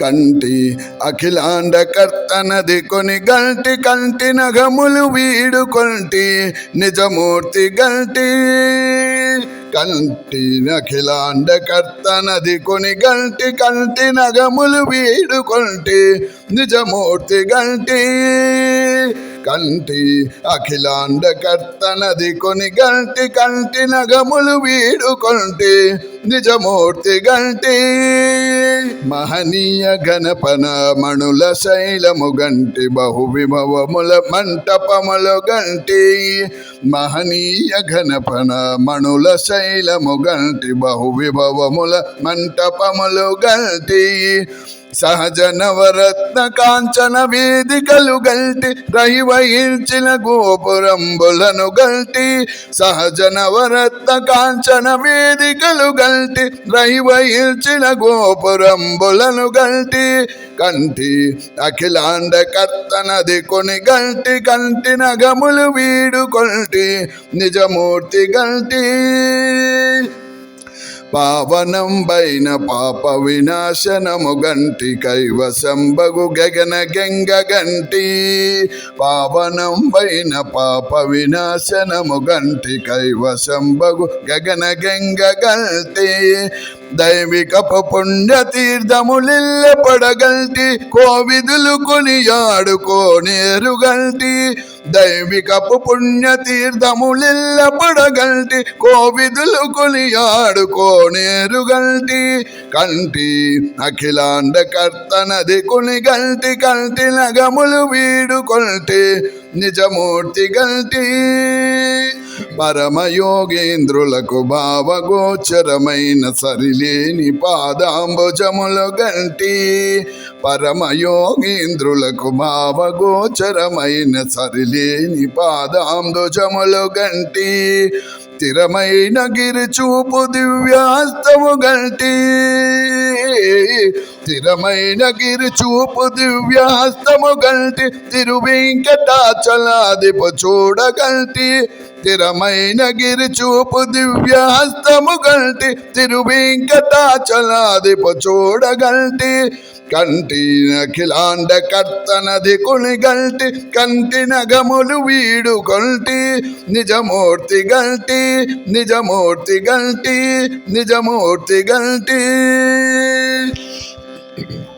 కంటి అఖిలాండ కర్తనది కొని గంటి కంటి నగములు వీడు కొంటి నిజమూర్తి గంటి. కంటి అఖిలాండ కర్తనది కొని గంటి కంటి నగములు వీడు కొంటి నిజమూర్తి గంటి. కంటి అఖిలాండ కర్తనది కొని గంటి కంటి నగములు వీడు కొంటి నిజమూర్తి గంటి. మహనీయ గణపన మణుల శైలము గంటి బహు విభవముల మంటపములు గంటి. మహనీయ గణపన మణుల శైలము గంటి బహు విభవముల మంటపములు గంటి. సహజ నవరత్న కాంచన వేదికలు గల్టి రహివహించిన గోపురంబులను గల్టి. సహజ నవరత్న కాంచన వేదికలు గల్టి రహివహించిన గోపురంబులను గల్టి. కంటి అఖిలాండ కర్తనది కొని గల్టి కంటి నగములు వీడు కొల్టి నిజమూర్తి గల్టి. పావనం బైన పాప వినాశనము గంటి కైవసంబగు గగన గంగ గంటి. పావనం బైన పాప వినాశనము గంటి కైవసంబగు గగన గంగ గంటి. దైవికపు పుణ్య తీర్థములిల్ల పడగల్టి కోవిదులు కొనియాడుకోనేరుగల్టి దైవికపు పుణ్య పడగల్టి కోవిదులు కొనియాడుకోనేరు గల్టి కంటి అఖిలాండ కర్తనది కొనిగల్టి కంటి నగములు వీడు కొల్టి నిజమూర్తి గల్టి. పరమయోగేంద్రులకు భావగోచరమైన సరిలేని పాదాంబుజముల గంటి. పరమయోగేంద్రులకు భావగోచరమైన సరిలేని పాదాంబుజముల గంటి. స్థిరమైన గిరి చూపు దివ్యాస్తము గంటి. స్థిరమైన గిరి చూపు దివ్యాస్తము గంటి తిరు వెంకటాచలాదిపు చూడగంటి స్థిరమైన గిరి చూపు దివ్యాస్తము గంటి తిరు వెంకటాచలాదిపు చూడగంటి కంటి అఖిలాండ కర్తనది కొనిగల్టి కంటి నగములు వీడు కొల్టి నిజమూర్తి గంటి నిజమూర్తి గంటి నిజమూర్తి గల్టి. Mm-hmm.